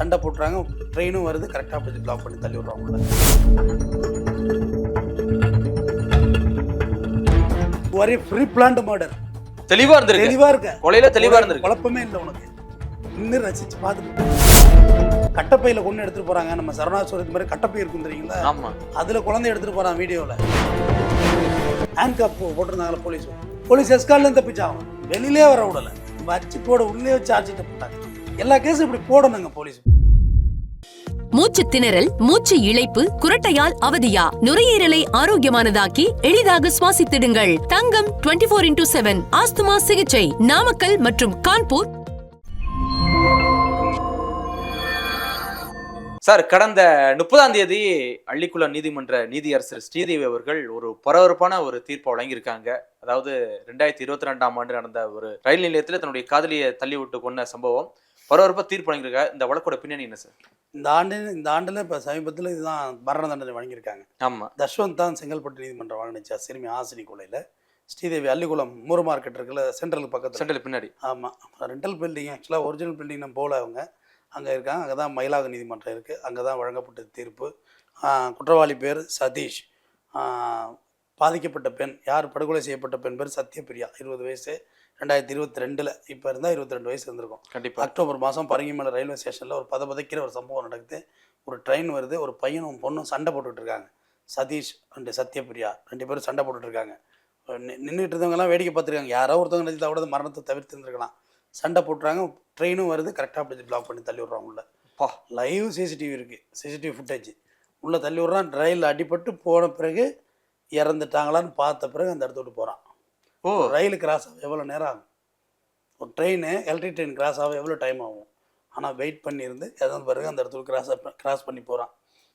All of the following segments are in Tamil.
சண்டை போட்டுறாங்க ட்ரெயினும் வருது கரெக்டாக போய் பிளாக் பண்ணி தள்ளி விட்றாங்க. ஒரே ஃப்ரீ பிளான்ட் மர்டர் தெளிவா இருந்திருக்கு. தெளிவா இருக்க. கொலையில தெளிவா இருந்திருக்கு. குழப்பமே இல்லை உனக்கு. இன்னும் ரசிச்சு பார்த்துட்டு கட்டப்பையில கொண்டு எடுத்துட்டு போறாங்க. நம்ம சரவணாசுரத்து மாதிரி கட்டப்பை இருக்கும் தெரியுங்களா? ஆமா. அதுல குழந்தை எடுத்துட்டு போறான் வீடியோல. ஹேண்ட் கப் போட்டிருந்தாங்களா போலீஸ் போலீஸ் எஸ்கார்ட்ல தப்பிச்சான் வெளியிலே வர விடல. வச்சு போட உள்ளே வச்சு ஆச்சிட்டு போட்டாங்க. எல்லா கேஸும் இப்படி போடணுங்க போலீஸ் மூச்சு திணறல் மூச்சு இழைப்பு குரட்டையால் அவதியா? நுரையீரலை ஆரோக்கியமானதாக்கி எளிதாக சுவாசித்திடுங்கள். Thangam twenty four into seven asthma சிகிச்சை. நாமக்கல் மற்றும் கான்பூர். சார் கடந்த முப்பதாம் தேதி அள்ளிக்குளம் நீதிமன்ற நீதியரசர் ஸ்ரீதேவி அவர்கள் ஒரு பரபரப்பான ஒரு தீர்ப்பை வழங்கியிருக்காங்க. அதாவது ரெண்டாயிரத்தி இருபத்தி ரெண்டாம் ஆண்டு நடந்த ஒரு ரயில் நிலையத்தில் தன்னுடைய காதலியை தள்ளி விட்டு கொண்ட சம்பவம். பரபரப்பா தீர்ப்பு வழங்கியிருக்காங்க இந்த வழக்கோட பின்னணி என்ன சார்? இந்த ஆண்டு இந்த ஆண்டுல இப்ப சமீபத்தில் இதுதான் மரண தண்டனை வழங்கியிருக்காங்க. ஆமா. தஷ்வந்த் தான் செங்கல்பட்டு நீதிமன்றம் வழங்கிச்சா சிறுமி ஆசினி கொலையில ஸ்ரீதேவி அள்ளிக்குளம் மூர் மார்க்கெட் இருக்குல்ல சென்ட்ரலுக்கு பக்கத்தில். சென்ட்ரல் பின்னாடி. ஆமாம் ரெண்டல் பில்டிங் ஆக்சுவலாக ஒரிஜினல் பில்டிங் நம்ம போகல அவங்க. அங்கே இருக்காங்க. அங்கே தான் மயிலாக நீதிமன்றம் இருக்குது அங்கே தான் வழங்கப்பட்ட தீர்ப்பு. குற்றவாளி பேர் சதீஷ். பாதிக்கப்பட்ட பெண். யார் படுகொலை செய்யப்பட்ட பெண் பேர் சத்யபிரியா. இருபது வயசு. ரெண்டாயிரத்தி இருபத்தி ரெண்டில் இப்போ இருந்தால் இருபத்தி ரெண்டு வயசு இருந்திருக்கும் கண்டிப்பா. அக்டோபர் மாதம் பரங்கிமலை ரயில்வே ஸ்டேஷனில் ஒரு பத பதைக்கிற ஒரு சம்பவம் நடக்குது. ஒரு ட்ரெயின் வருது ஒரு பையனும் பொண்ணும் சண்டை போட்டுட்டு இருக்காங்க. சதீஷ் அண்டு சத்யபிரியா ரெண்டு பேரும் சண்டை போட்டுட்டு இருக்காங்க. நின்றுட்டு இருந்தவங்கலாம் வேடிக்கை பார்த்துருக்காங்க. யாரோ ஒருத்தவங்க நினைச்சா கூட மரணத்தை தவிர்த்து இருந்திருக்கலாம். சண்டை போட்டுறாங்க ட்ரெயினும் வருது. கரெக்டாக அப்படி பிளாக் பண்ணி தள்ளி விட்றாங்க உள்ள. பா லைவ் சிசிடிவி இருக்குது சிசிடிவி ஃபுட்டேஜ் உள்ளே தள்ளி விட்றான். ரயில் அடிபட்டு போன பிறகு இறந்துட்டாங்களான்னு பார்த்த பிறகு அந்த இடத்த விட்டு போகிறான் ஓ. ரயில் கிராஸ் ஆக எவ்வளோ நேரம் ஆகும்? ஒரு ட்ரெயின் எலக்ட்ரிக் ட்ரெயின் கிராஸ் ஆக எவ்வளோ டைம் ஆகும்? ஆனால் வெயிட் பண்ணியிருந்து இறந்த பிறகு அந்த இடத்துல கிராஸ் கிராஸ் பண்ணி போகிறான்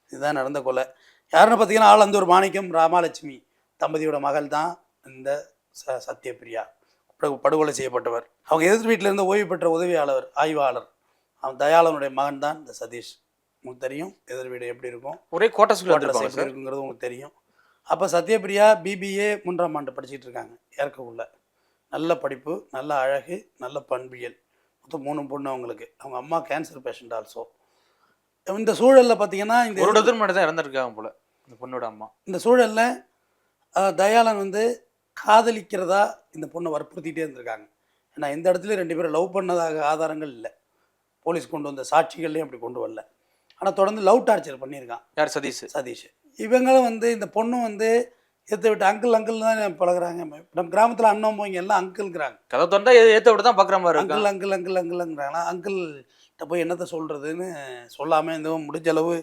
இதுதான் நடந்த கொலை. யாருன்னு பார்த்தீங்கன்னா ஆளந்தூர் மாணிக்கம் ராமாலட்சுமி தம்பதியோட மகள் தான் இந்த ச சத்யபிரியா. படு- படுகொலை செய்யப்பட்டவர். அவங்க எதிர்த்து வீட்டில் இருந்த ஓய்வு பெற்ற உதவியாளர் ஆய்வாளர். அவன் தயாளனுடைய மகன் தான் இந்த சதீஷ். உங்களுக்கு தெரியும்? எதிர் வீடு எப்படி இருக்கும்? ஒரே வந்திருப்பாங்க எப்படி இருக்குங்கிறது உங்களுக்கு தெரியும். அப்போ சத்யபிரியா பிபிஏ மூன்றாம் ஆண்டு படிச்சுட்டு இருக்காங்க. ஏற்கவுள்ள நல்ல படிப்பு நல்ல அழகு நல்ல பண்பியல். மொத்தம் மூணு பொண்ணு அவங்களுக்கு. அவங்க அம்மா கேன்சர் பேஷண்ட் ஆல்சோ இந்த சூழலில் பார்த்தீங்கன்னா இந்த ஒரு இடத்துல மட்டும் தான் இறந்துருக்காங்க போல இந்த பொண்ணோட அம்மா. இந்த சூழலில் தயாளன் வந்து காதலிக்கிறதா இந்த பொண்ணை வற்புறுத்திட்டே இருந்திருக்காங்க. ஏன்னா இந்த இடத்துல ரெண்டு பேரும் லவ் பண்ணதாக ஆதாரங்கள் இல்லை. போலீஸ் கொண்டு வந்த சாட்சிகள்லையும் அப்படி கொண்டு வரல. ஆனால் தொடர்ந்து லவ் டார்ச்சர் பண்ணியிருக்கான். யார்? சதீஷ். சதீஷ். இவங்களும் வந்து இந்த பொண்ணும் வந்து எத்த விட்டு அங்கிள் அங்கிள் தான் பழகுறாங்க. நம்ம கிராமத்தில் அண்ணன் போங்க எல்லாம் அங்கிள்ங்கிறாங்க கதை தொண்டா ஏத்த விட தான் பாக்குற மாதிரி அங்கிள் அங்கிள் அங்கிள் அங்கிள்ங்கிறாங்களா அங்கிள் கிட்ட போய் என்னத்தை சொல்கிறதுன்னு சொல்லாமல் இந்த முடிஞ்ச அளவு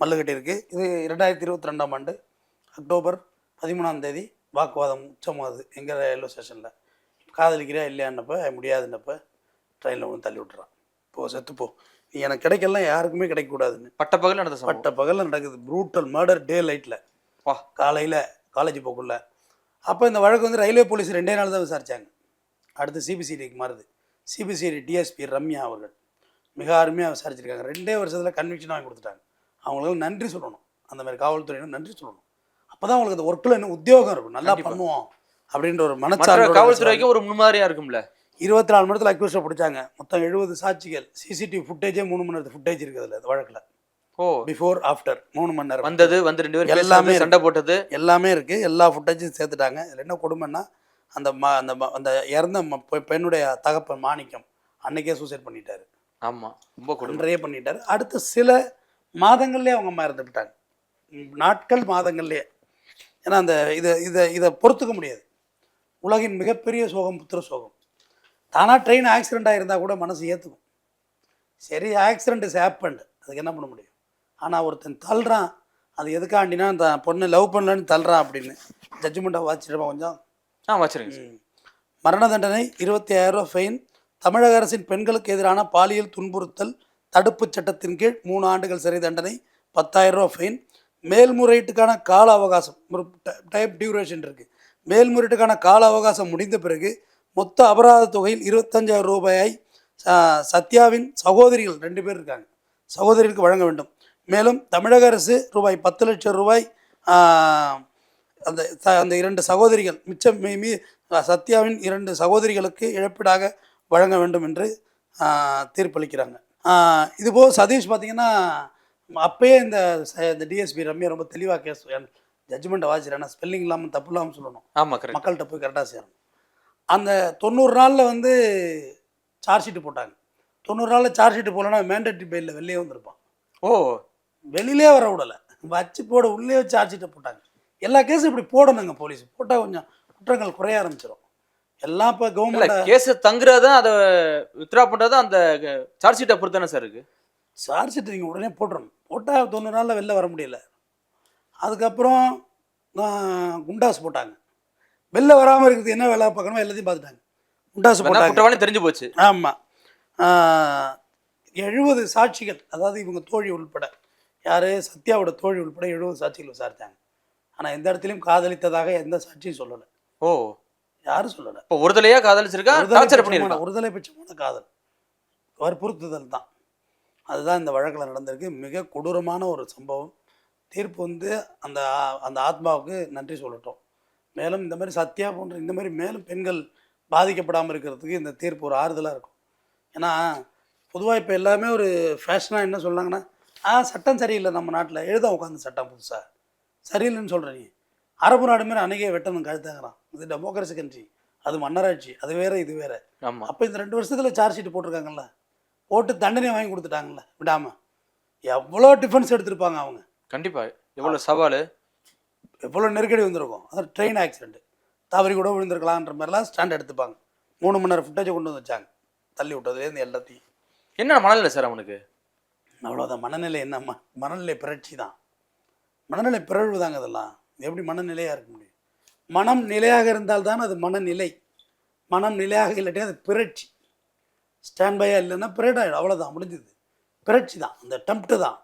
மல்லு கட்டியிருக்கு. இது ரெண்டாயிரத்தி இருபத்தி ரெண்டாம் ஆண்டு அக்டோபர் பதிமூணாம் தேதி வாக்குவாதம் உச்சமாகுது. எங்கள் ரயில்வே ஸ்டேஷனில் காதலிக்கிறியா இல்லையான்னப்ப முடியாதுன்னப்ப ட்ரெயினில் ஒன்று தள்ளி விட்டுறான். போ செத்துப்போ எனக்கு கிடைக்கலாம் யாருக்குமே கிடைக்கக்கூடாதுன்னு. பட்டப்பகல் நடந்த சம்பவம். பட்ட பகலில் நடக்குது. ப்ரூட்டல் மர்டர் டே லைட்டில் வா. காலையில் காலேஜ் போக்குள்ள. அப்போ இந்த வழக்கு வந்து ரயில்வே போலீஸ் ரெண்டே நாள் தான் விசாரிச்சாங்க. அடுத்து சிபிசிடிக்கு மாறுது. சிபிசிடி டிஎஸ்பி ரம்யா அவர்கள். மிக அருமையாக விசாரிச்சிருக்காங்க. ரெண்டே வருஷத்தில் கன்விக்ஷன் வாங்கி கொடுத்துட்டாங்க. அவங்களுக்கு நன்றி சொல்லணும். அந்த மாதிரி காவல்துறையினர் நன்றி சொல்லணும். அப்போ தான் அவங்களுக்கு அந்த ஒர்க்கில் இன்னும் உத்தியோகம் இருக்கும். நல்லா. பண்ணுவோம். அப்படின்ற ஒரு மனச்சார்பு காவல்துறைக்கு ஒரு முன்மாதிரியா இருக்கும்ல. இருபத்தி நாலு மணி நேரத்தில் அக்யூஸ்டை பிடிச்சாங்க. மொத்தம் எழுபது சாட்சிகள். சிசிடிவி ஃபுட்டேஜே மூணு மணி நேரத்து ஃபுட்டேஜ் இருக்குது அதில் அந்த வழக்கில். ஓ. பிஃபோர் ஆஃப்டர் மூணு மணி நேரம். வந்தது வந்து ரெண்டு பேரும் எல்லாமே சண்டை போட்டது. எல்லாமே இருக்குது எல்லா ஃபுட்டேஜும் சேர்த்துட்டாங்க. இதில் என்ன கொடுமைன்னா அந்த ம அந்த அந்த இறந்த பெண்ணுடைய தகப்பன் மாணிக்கம் அன்னைக்கே சூசைட் பண்ணிட்டாரு. ஆமா. ரொம்ப கொடுமை. அன்றையே பண்ணிட்டாரு. அடுத்த சில மாதங்கள்லேயே அவங்க அம்மா இறந்து விட்டாங்க நாட்கள் மாதங்கள்லேயே. ஏன்னா அந்த இதை இதை இதை பொறுத்துக்க முடியாது. உலகின் மிகப்பெரிய சோகம் புத்திர சோகம். தானாக ட்ரெயின் ஆக்சிடெண்ட் ஆகிருந்தா கூட மனசு ஏற்றுக்கும் சரி ஆக்சிடென்ட் இஸ் ஹேப்பண்ட் அதுக்கு என்ன பண்ண முடியும்? ஆனால் ஒருத்தன் தள்ளுறான். அது எதுக்காண்டினா அந்த பொண்ணு லவ் பண்ணலன்னு தள்ளுறான் அப்படின்னு. ஜட்ஜ்மெண்ட்டை வாச்சிருப்போம் கொஞ்சம்? ஆ வச்சிருங்க. மரண தண்டனை இருபத்தி ஆயிரம் ஃபைன் தமிழக அரசின் பெண்களுக்கு எதிரான பாலியல் துன்புறுத்தல் தடுப்புச் சட்டத்தின் கீழ் மூணு ஆண்டுகள் சிறை தண்டனை பத்தாயிரம் ரூபா ஃபைன் மேல்முறையீட்டுக்கான கால அவகாசம் ஒரு டைப் டியூரேஷன் இருக்குது மேல்முறையீட்டுக்கான கால அவகாசம் முடிந்த பிறகு மொத்த அபராத தொகையில் இருபத்தஞ்சாயிரம் ரூபாயை ச- சத்யாவின் சகோதரிகள் ரெண்டு பேர் இருக்காங்க. சகோதரிகளுக்கு வழங்க வேண்டும். மேலும் தமிழக அரசு ரூபாய் பத்து லட்சம் ரூபாய் அந்த அந்த இரண்டு சகோதரிகள் மிச்சம் மீ சத்யாவின் இரண்டு சகோதரிகளுக்கு இழப்பீடாக வழங்க வேண்டும் என்று தீர்ப்பளிக்கிறாங்க. ஆஹ் இது போக சதீஷ் பார்த்தீங்கன்னா அப்பயே இந்த ச- இந்த டிஎஸ்பி ரம்யா ரொம்ப தெளிவாக கேஸ் ஜட்ஜ்மெண்ட்டை வாசிக்கிறேன் ஸ்பெல்லிங் இல்லாமல் தப்பு இல்லாமல் சொல்லணும். ஆமா கரெக்ட் மக்கள்கிட்ட போய் கரெக்டாக சேரணும். அந்த தொண்ணூறு நாளில் வந்து சார்ஜ் ஷீட்டு போட்டாங்க. தொண்ணூறு நாளில் சார்ஜ் ஷீட்டு போடலன்னா மேண்டேட்ரி பெயிலில் வெளியே வந்திருப்பான். ஓ. வெளியிலே வர விடலை. வச்சு போட உள்ளே வச்சு சார்ஜ் ஷீட்டை போட்டாங்க. எல்லா கேஸும் இப்படி போடணுங்க போலீஸ் போட்டால் கொஞ்சம் குற்றங்கள் குறைய ஆரம்பிச்சிடும் எல்லாம் இப்போ கவர்மெண்ட் கேஸ் தங்குறது அதை வித்ரா பண்றது அந்த சார்ஜ் ஷீட்டை பொறுத்து தானே சார் இருக்கு? சார்ஜ் ஷீட் நீங்கள் உடனே போட்டுறணும். போட்டால் தொண்ணூறு நாளில் வெளில வர முடியல. அதுக்கப்புறம் குண்டாஸ் போட்டாங்க. வெளில வராமல் இருக்கிறது என்ன வேலை பார்க்கணுமோ எல்லாத்தையும் பார்த்துட்டாங்க. வேணா போட்டாங்க. தெரிஞ்சு போச்சு. ஆமாம் எழுபது சாட்சிகள் அதாவது இவங்க தோழி உள்பட யார்? சத்யாவோட தோழி உள்பட எழுபது சாட்சிகள் விசாரித்தாங்க ஆனால் எந்த இடத்துலையும் காதலித்ததாக எந்த சாட்சியும் சொல்லலை. ஓ. யாரும் சொல்லலை. இப்போ ஒருதலையா காதலிச்சிருக்கா? ஒருதலை பட்சமான காதல். வற்புறுத்துதல் தான். அதுதான் இந்த வழக்கில் நடந்திருக்கு. மிக கொடூரமான ஒரு சம்பவம். தீர்ப்பு வந்து அந்த அந்த ஆத்மாவுக்கு நன்றி சொல்லட்டும். மேலும் இந்த மாதிரி சத்யா போன்ற இந்த மாதிரி மேலும் பெண்கள் பாதிக்கப்படாமல் இருக்கிறதுக்கு இந்த தீர்ப்பு ஒரு ஆறுதலாக இருக்கும். ஏன்னா பொதுவாக இப்போ எல்லாமே ஒரு ஃபேஷனாக என்ன சொல்கிறாங்கன்னா ஆ சட்டம் சரியில்லை நம்ம நாட்டில். எழுத உட்காந்து சட்டம் புதுசாக சரியில்லைன்னு சொல்கிற நீ. அரபு நாடு மாதிரி அன்னைக்கே வெட்டணும் கழுத்தாங்கிறான். இது டெமோக்ரஸி கண்ட்ரி அது மன்னராட்சி. அது வேற இது வேற. அப்போ இந்த ரெண்டு வருஷத்தில் சார்ஜ் ஷீட் போட்டிருக்காங்கல்ல? போட்டு தண்டனை வாங்கி கொடுத்துட்டாங்கல்ல? விடாம. எவ்வளோ டிஃபென்ஸ் எடுத்திருப்பாங்க அவங்க? கண்டிப்பா. எவ்வளவு சவாலு? எவ்வளோ நெருக்கடி வந்திருக்கும். அது ட்ரெயின் ஆக்சிடென்ட் தவறி கூட விழுந்திருக்கலான்ற மாதிரிலாம் ஸ்டாண்ட் எடுத்துப்பாங்க. மூணு மணி நேரம் ஃபுட்டேஜை கொண்டு வந்து வச்சாங்க. தள்ளி விட்டதுலேருந்து எல்லாத்தையும். என்ன மனநிலை சார் அவனுக்கு? அவ்வளோதான் மனநிலை என்ன? ம மனநிலை பிறழ்ச்சி தான். மனநிலை பிறழ்வு தாங்க அதெல்லாம். எப்படி மனநிலையாக இருக்க முடியும்? மனம் நிலையாக இருந்தால்தான் அது மனநிலை. மனம் நிலையாக இல்லாட்டி அது பிறழ்ச்சி. ஸ்டாண்ட் பையாக இல்லைன்னா பிறட் ஆகிடும் அவ்வளோதான் முடிஞ்சது. பிறழ்ச்சி தான். அந்த டெம்ப்ட்டு தான்.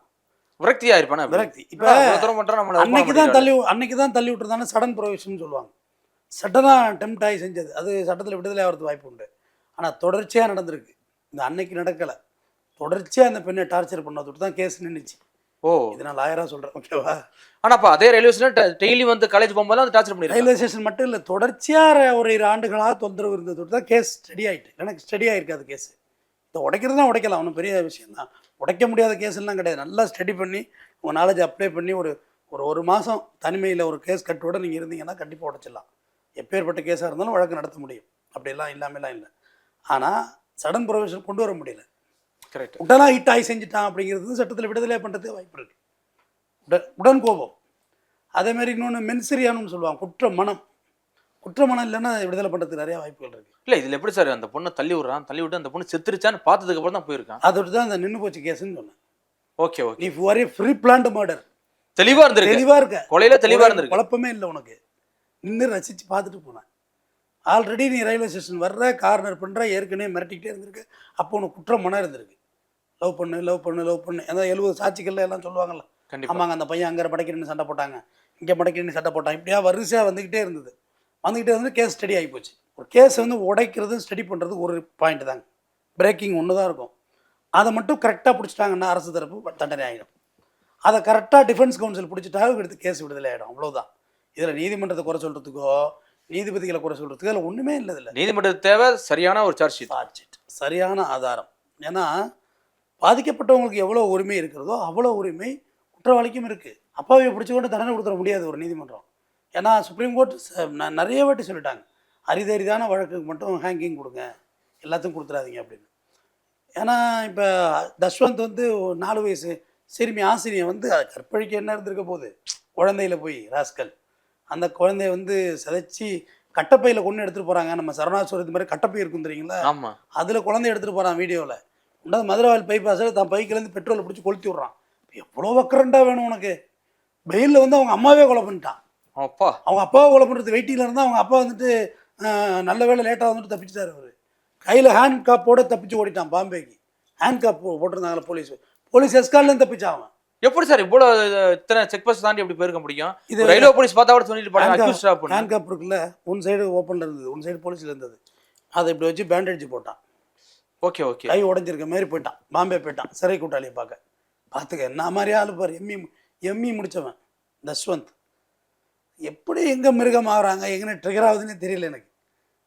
விரக்தியா இருப்பானா விரக்தி. இப்போ அன்னைக்கு தான் தள்ளி அன்னைக்கு தான் தள்ளி விட்டுருந்தானே சடன் ப்ரொவிஷன் சொல்லுவாங்க. சடனாக டெம்ப்ட் ஆகி செஞ்சது. அது சட்டத்தில் விடுதலை ஆகிறதுக்கு வாய்ப்பு உண்டு. ஆனால் தொடர்ச்சியாக நடந்திருக்கு. இந்த அன்னைக்கு நடக்கலை. தொடர்ச்சியாக அந்த பெண்ணை டார்ச்சர் பண்ண தான் கேஸ் நின்றுச்சு ஓ. இது நான் லாயராக சொல்கிறேன் ஓகேவா ஆனா அப்ப அதே ரயில்வே ஸ்டேஷன் டெய்லி வந்து காலேஜ் போகும்போது அந்த டார்ச்சர் பண்ணிருக்காங்க. ரயில்வே ஸ்டேஷன் மட்டும் இல்லை தொடர்ச்சியாக ஒரு இரு ஆண்டுகளாக தொந்தரவு இருந்தது தொட்டு தான் கேஸ் ஸ்டடி ஆகிட்டு எனக்கு ஸ்டடி ஆகிருக்காது கேஸ் இதை உடைக்கிறது தான் உடைக்கலாம். ஒன்றும் பெரிய விஷயம் தான் உடைக்க முடியாத கேஸ்லாம் கிடையாது. நல்லா ஸ்டடி பண்ணி உங்கள் நாலேஜ் அப்ளை பண்ணி ஒரு ஒரு ஒரு மாதம் தனிமையில் ஒரு கேஸ் கட்டோட நீங்கள் இருந்தீங்கன்னா கண்டிப்பாக உடைச்சிடலாம். எப்பேற்பட்ட கேஸாக இருந்தாலும் வழக்கு நடத்த முடியும். அப்படியெல்லாம் இல்லாமலாம் இல்லை. ஆனால் சடன் ப்ரொவிஷன் கொண்டு வர முடியல. கரெக்ட் உடனாக ஹிட் ஆகி செஞ்சுட்டான் அப்படிங்கிறது சட்டத்தில் விடுதலை பண்ணுறதுக்கு வாய்ப்பு இருக்குது உடன் உடன் கோபம் அதே மாதிரி இன்னொன்று மென்சரியானு சொல்லுவாங்க. குற்ற மனம். குற்ற மனம் இல்லைன்னா விடுதலை பண்ணுறதுக்கு நிறைய வாய்ப்புகள் இருக்குது இல்ல இதுல எப்படி சார் அந்த பொண்ணை தள்ளி விடுறான்? தள்ளி விட்டு அந்த பொண்ணு செத்துருச்சான்னு பார்த்ததுக்கு அப்புறம் தான் போயிருக்கான். அதோட தான் அந்த நின்று போச்சு கேஸ்ன்னு சொன்னேன். Okay okay. நீ ஒரே ஃப்ரீ பிளான்டு மர்டர் தெளிவா இருந்திருக்கு. தெளிவாக இருக்க. கொலையில தெளிவா இருந்திருக்கு. குழப்பமே இல்லை உனக்கு. நின்று ரசித்து பார்த்துட்டு போனேன். ஆல்ரெடி நீ ரயில்வே ஸ்டேஷன் வர்ற கார்னர் பண்ணுற ஏற்கனவே மிரட்டிக்கிட்டே இருந்திருக்கு. அப்போ உனக்கு குற்றம் மனம் இருந்திருக்கு. லவ் பண்ணு லவ் பண்ணு லவ் பண்ணு. ஏதாவது எழுபது சாட்சிகள்ல எல்லாம் சொல்லுவாங்கல்ல. கண்டிப்பா. ஆமாங்க அந்த பையன் அங்கே படைக்கிறேன்னு சண்டை போட்டாங்க. இங்கே படைக்கிறேன்னு சண்டை போட்டான். இப்படியா வரிசையாக வந்துக்கிட்டே இருந்தது. வந்துக்கிட்டே வந்து கேஸ் ஸ்டடி ஆகி போச்சு. ஒரு கேஸ் வந்து உடைக்கிறது ஸ்டடி பண்ணுறது ஒரு பாயிண்ட் தாங்க. பிரேக்கிங் ஒன்று தான் இருக்கும். அதை மட்டும் கரெக்டாக பிடிச்சிட்டாங்கன்னா அரசு தரப்பு தண்டனை ஆகிடும் அதை கரெக்டாக டிஃபென்ஸ் கவுன்சில் பிடிச்சிட்டாலும் எடுத்து கேஸ் விடுதலை ஆகிடும் அவ்வளோதான் இதில் நீதிமன்றத்தை குறை சொல்கிறதுக்கோ நீதிபதிகளை குறை சொல்கிறதுக்கோ அதில் ஒன்றுமே இல்லை இதில் நீதிமன்றத்துக்கு தேவை சரியான ஒரு சார்ஜ் ஷீட் சார்ஜ் ஷீட் சரியான ஆதாரம். ஏன்னா பாதிக்கப்பட்டவங்களுக்கு எவ்வளோ உரிமை இருக்கிறதோ அவ்வளோ உரிமை குற்றவாளிக்கும் இருக்குது அப்பாவை பிடிச்சிக்கொண்டு தண்டனை கொடுத்துட முடியாது ஒரு நீதிமன்றம். ஏன்னா சுப்ரீம் கோர்ட் நிறைய வாட்டி சொல்லிட்டாங்க. அரிதரிதான வழக்குக்கு மட்டும் ஹேங்கிங் கொடுங்க. எல்லாத்துக்கும் கொடுத்துடாதீங்க அப்படின்னு. ஏன்னா இப்போ தஷ்வந்த் வந்து நாலு வயசு சிறுமி ஆசிரியை வந்து கற்பழிக்க என்ன இருந்திருக்க போகுது? குழந்தையில போய் ராஸ்கல். அந்த குழந்தைய வந்து சிதைச்சி கட்டப்பையில் கொண்டு எடுத்துகிட்டு போகிறாங்க நம்ம சரணாசுரத்து மாதிரி கட்டப்பை இருக்கும் தெரியுங்களா? ஆமா. அதில் குழந்தை எடுத்துகிட்டு போகிறான் வீடியோவில் உண்டாது மதுரவாயில் பைபாஸில் தான் பைக்கிலேருந்து பெட்ரோலை பிடிச்சி கொளுத்தி விட்றான். எவ்வளோ வக்கரண்டா வேணும் உனக்கு? வெயிலில் வந்து அவங்க அம்மாவே கொலை பண்ணிட்டான். அப்பா. அவங்க அப்பாவை கொலை பண்ணுறது வெயிட்டியில் இருந்தால் அவங்க அப்பா வந்துட்டு நல்ல வேளை லேட்டாக வந்துட்டு தப்பிச்சிட்டாரு அவர். கையில் ஹேண்ட் காப்போட தப்பிச்சு ஓடிட்டான் பாம்பேக்கு. ஹேண்ட் காப் போட்டிருந்தாங்களே போலீஸ் போலீஸ் எஸ்கார்லேருந்து தப்பிச்சான் அவன். எப்படி சார் இவ்வளவு இத்தனை செக் போஸ்ட் தாண்டி எப்படி போயிருக்க முடியும்? இது ரயில்வே போலீஸ் பார்த்தா கூட சொல்லிட்டு ஹேண்ட் காப் இருக்குல்ல ஒன் சைடு ஓப்பனில் இருந்தது ஒன் சைடு போலீஸில் இருந்தது. அதை இப்படி வச்சு பேண்டேஜ் போட்டான். ஓகே ஓகே கை உடைஞ்சிருக்க மாதிரி போயிட்டான். பாம்பே போயிட்டான் சிறை கூட்டாளியை பார்க்க. பார்த்துக்க என்ன மாதிரி ஆளு பாரு எம்மி எம்மி முடிச்சவன். தஷ்வந்த் எப்படி எங்கே மிருகம் ஆகுறாங்க எங்கே ட்ரிகர் ஆகுதுன்னே தெரியல எனக்கு.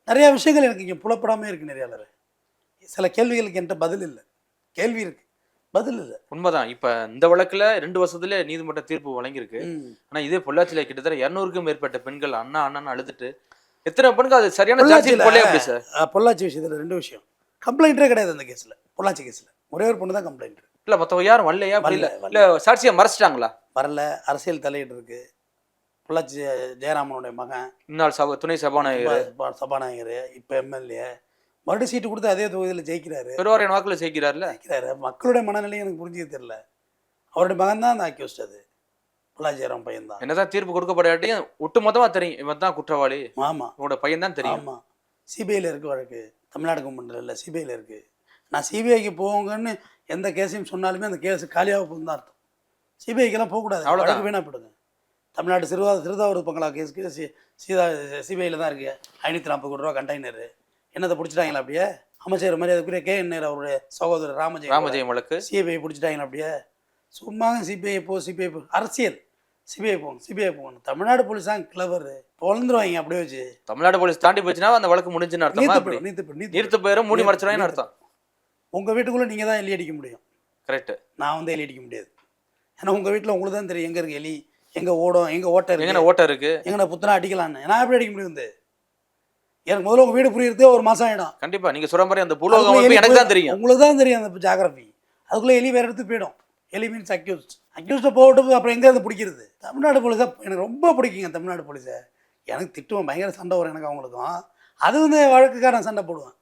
நிறையா விஷயங்கள் எனக்கு இங்கே புலப்படாமல் இருக்கு நிறையா சில கேள்விகளுக்கு என்கிட்ட பதில் இல்லை. கேள்வி இருக்கு. பதில் இல்லை. உண்மைதான். இப்ப இந்த வழக்குல ரெண்டு வருஷத்துல நீதிமன்ற தீர்ப்பு வழங்கியிருக்கு. ஆனா இதே பொள்ளாச்சியில கிட்டத்தட்ட இருநூறுக்கும் மேற்பட்ட பெண்கள் அண்ணா அண்ணன் அழுதுட்டு எத்தனை பெண்கள் அது சரியான சார் பொள்ளாச்சி விஷயத்தில் ரெண்டு விஷயம். கம்ப்ளைண்ட்டே கிடையாது அந்த கேஸில் பொள்ளாச்சி கேஸில் ஒரே ஒரு பொண்ணு தான் கம்ப்ளைண்ட் இல்ல மத்தவங்க யாரும் வரலையா? இல்ல சாட்சியை மறைச்சிட்டாங்களா? வரல. அரசியல் தலையீடு இருக்கு. பொள்ளாச்சி ஜெயராமனுடைய மகன். இந்நாள் சபா துணை சபாநாயகர். சபா- சபாநாயகர் இப்போ எம்எல்ஏ. மறுபடியும் சீட்டு கொடுத்து அதே தொகுதியில் ஜெயிக்கிறாரு. பெருவாரியான வாக்குல ஜெயிக்கிறார்ல ஜெயிக்கிறாரு. மக்களுடைய மனநிலையும் எனக்கு புரிஞ்சுக்க தெரியல. அவருடைய மகன் தான் அந்த அக்யூஸ்ட் அது. பொள்ளாச்சி ஜெயராம் பையன் தான். என்னதான் தீர்ப்பு கொடுக்கப்படாட்டியும் ஒட்டு மொத்தமா தெரியும். இவன் தான் குற்றவாளி. ஆமாம் இவனோட பையன் தான் தெரியும். ஆமாம் சிபிஐயில் இருக்கு வழக்கு. தமிழ்நாடு கவர்மெண்ட்டில் இல்லை சிபிஐயில் இருக்குது நான் சிபிஐக்கு போங்கன்னு எந்த கேஸையும் சொன்னாலுமே அந்த கேஸ் காலியாக போகும் தான் அர்த்தம். சிபிஐக்கெல்லாம் போகக்கூடாது. வழக்கு வீணாக போடுங்க தமிழ்நாடு சிறுவா சிறுதாவூர் பங்களா சி சீதா சிபிஐயில் தான் இருக்குது ஐநூற்றி நாற்பது கோடி ரூபா கண்டெய்னரு என்னத்தை பிடிச்சிட்டாங்களா அப்படியே? அமைச்சர் மாதிரி அதுக்குரிய கே. என். நேரு அவருடைய சகோதரர் ராமஜெயம் ராமஜெயம் வழக்கு சிபிஐ பிடிச்சிட்டாங்களா அப்படியே? சும்மா சிபிஐ போ சிபிஐ போ அரசியல். சிபிஐ போகணும் சிபிஐ போகணும் தமிழ்நாடு போலீஸ் தான் கிளவர் பொழந்துருவாங்க அப்படியே வச்சு. தமிழ்நாடு போலீஸ் தாண்டி போச்சுன்னா அந்த வழக்கு முடிஞ்சுன்னு அர்த்தமா போயிடும் போயிடும் நீர்த்து போயிரும் மூடி மறைச்சிருவாங்கன்னு அர்த்தம். உங்கள் வீட்டுக்குள்ளே நீங்கள் தான் எலி அடிக்க முடியும். கரெக்ட் நான் வந்து எலி அடிக்க முடியாது. ஏன்னா உங்கள் வீட்டில் உங்களுக்கு தான் தெரியும் எங்கே இருக்கு எலி? எங்கே ஓடும் எங்கே ஓட்டை இருக்கு. ஓட்ட இருக்கு? எங்கே புத்தனா அடிக்கலான்னு நான் எப்படி அடிக்க முடியும் எனக்கு முதல்ல உங்கள் வீடு புரியறதே ஒரு மாதம் ஆகிடும் கண்டிப்பா நீங்க சொல்ற மாதிரி அந்த பூலோக அமைப்பு எனக்கு தான் தெரியும். உங்களுக்கு தான் தெரியும் அந்த ஜாகிரபி அதுக்குள்ளே எலி வேறு இடத்துக்கு போயிடும். எலி மீன்ஸ் அக்யூஸ்ட் அக்யூஸ்ட்டை போட்டு அப்புறம் எங்கே இருந்து பிடிக்கிறது? தமிழ்நாடு போலீஸை எனக்கு ரொம்ப பிடிக்குங்க தமிழ்நாடு போலீஸை எனக்கு திட்டுவேன் பயங்கர சண்டை வரும் எனக்கு அவங்களுக்கும். அது வந்து வழக்குக்காரன் சண்டை போடுவேன்.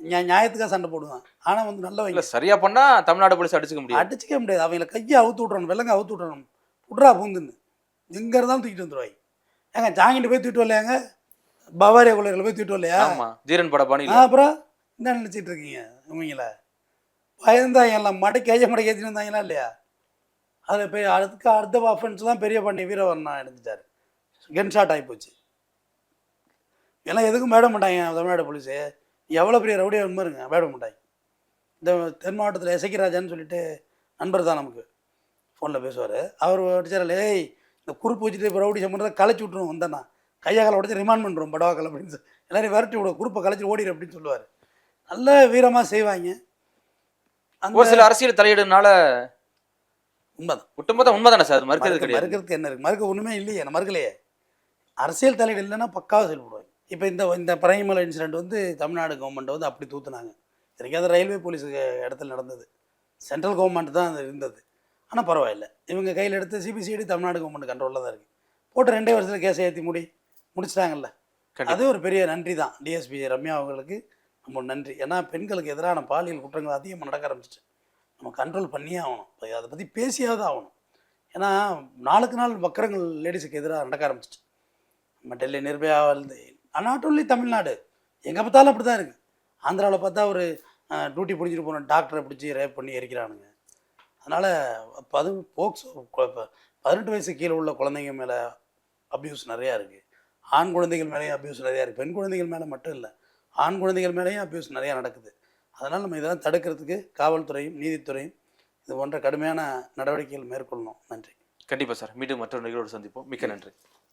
நியா- நியாயத்துக்காக சண்டை போடுவேன். ஆனால் வந்து இல்ல நல்லவங்க சரியா பண்ணா தமிழ்நாடு போலீஸ் அடிச்சுக்க முடியாது. அடிச்சுக்க முடியாது. அவங்கள கையை அவுத்து விட்றணும் வெள்ளங்க அவுத்து விட்றணும் விட்றா பூந்துன்னு. எங்கே இருந்தாலும் தூக்கிட்டு வந்துடுவாங்க ஏங்க ஜாங்கிட்டு போய் தூக்கிட்டு வரலையாங்க? பவாரியா கொள்ளைகளை போய் தூக்கிட்டு வரலையா? ஆமா ஜீரன் பட பாணியில. அப்புறம் என்ன நினச்சிட்டு இருக்கீங்க இவங்கள? பயந்தாங்க எல்லாம் மடை கைய மடை ஏற்றிட்டு வந்தாங்களா இல்லையா? அதில் போய் அதுக்கு அடுத்த அஃபென்ஸ் தான் பெரிய பண்ணி வீரவர்ணா எடுத்துட்டார். கன் ஷாட் ஆகி போச்சு. எல்லாம் எதுக்கும் மேட மாட்டாங்க தமிழ்நாடு போலீஸு எவ்வளோ பெரிய ரவுடியாக பாருங்க மேட மாட்டாங்க. இந்த தென் மாவட்டத்தில் எசக்கிராஜான்னு சொல்லிட்டு நண்பர் தான் நமக்கு. ஃபோனில் பேசுவார். அவர் அடிச்சாரில் ஏய் இந்த குறுப்பு வச்சுட்டு ரவுடி சம்பந்தத்தை களைச்சி விட்ருவோம் வந்தேன்னா கையை காலை உடச்சி ரிமாண்ட் பண்ணுறோம் படவாக்கல் அப்படின்னு சொல்லி. எல்லாரையும் விரட்டி விடுவோம் குறுப்பை களைச்சி ஓடிடு அப்படின்னு சொல்லுவார். நல்ல வீரமாக செய்வாங்க. அந்த சில அரசியல் தலையீடுனால உண்மைதான். ஒட்டுமொத்த உண்மைதானே சார்? மறுக்கிறது மறுக்க- கிடையாது. மறுக்கிறதுக்கு என்ன இருக்கு? மறுக்க ஒன்றுமே இல்லையே நான் மறுக்கலையே. அரசியல் தலையீடு இல்லைன்னா பக்காவாக செயல்படுவாங்க இப்போ இந்த இந்த பிரைமலை இன்சிடென்ட் வந்து தமிழ்நாடு கவர்மெண்ட் வந்து அப்படி தூத்துனாங்க. எனக்கு அது ரயில்வே போலீஸ் இடத்துல நடந்தது. சென்ட்ரல் கவர்மெண்ட் தான் அது இருந்தது. ஆனால் பரவாயில்ல. இவங்க கையில் எடுத்து சிபிசிஐடி தமிழ்நாடு கவர்மெண்ட் கண்ட்ரோலில் தான் இருக்குது போட்டு ரெண்டே வருஷத்தில் கேஸை ஏற்றி முடி முடிச்சிட்டாங்கல்ல. அது ஒரு பெரிய நன்றி தான். டிஎஸ்பி ரம்யா அவர்களுக்கு நம்ம நன்றி. ஏன்னா பெண்களுக்கு எதிரான பாலியல் குற்றங்கள் அதிகமாக நடக்க ஆரம்பிச்சிச்சு. நம்ம கண்ட்ரோல் பண்ணியே ஆகணும். அதை பற்றி பேசியாவது ஆகணும். ஏன்னா நாளுக்கு நாள் வக்கரங்கள் லேடிஸுக்கு எதிராக நடக்க ஆரம்பிச்சிச்சு. நம்ம டெல்லி நிர்பயாவிலேருந்து நாட் ஒன்லி தமிழ்நாடு எங்கே பார்த்தாலும் அப்படி தான் இருக்குது ஆந்திராவில் பார்த்தா ஒரு டியூட்டி பிடிச்சிட்டு போன டாக்டரை பிடிச்சி ரேப் பண்ணி எரிக்கிறானுங்க. அதனால் பது போக்சோ கொ- ப- பதினெட்டு வயசு கீழே உள்ள குழந்தைங்க மேலே அப்யூஸ் நிறையா இருக்குது ஆண் குழந்தைகள் மேலேயும் அப்யூஸ் நிறையா இருக்குது பெண் குழந்தைகள் மேலே மட்டும் இல்லை. ஆண் குழந்தைகள் மேலேயும் அப்யூஸ் நிறையா நடக்குது. அதனால் நம்ம இதெல்லாம் தடுக்கிறதுக்கு காவல்துறையும் நீதித்துறையும் இது போன்ற கடுமையான நடவடிக்கைகள் மேற்கொள்ளணும். நன்றி. கண்டிப்பா சார். மீண்டும் மற்றொரு நிகழ்வோடு சந்திப்போம். மிக்க நன்றி.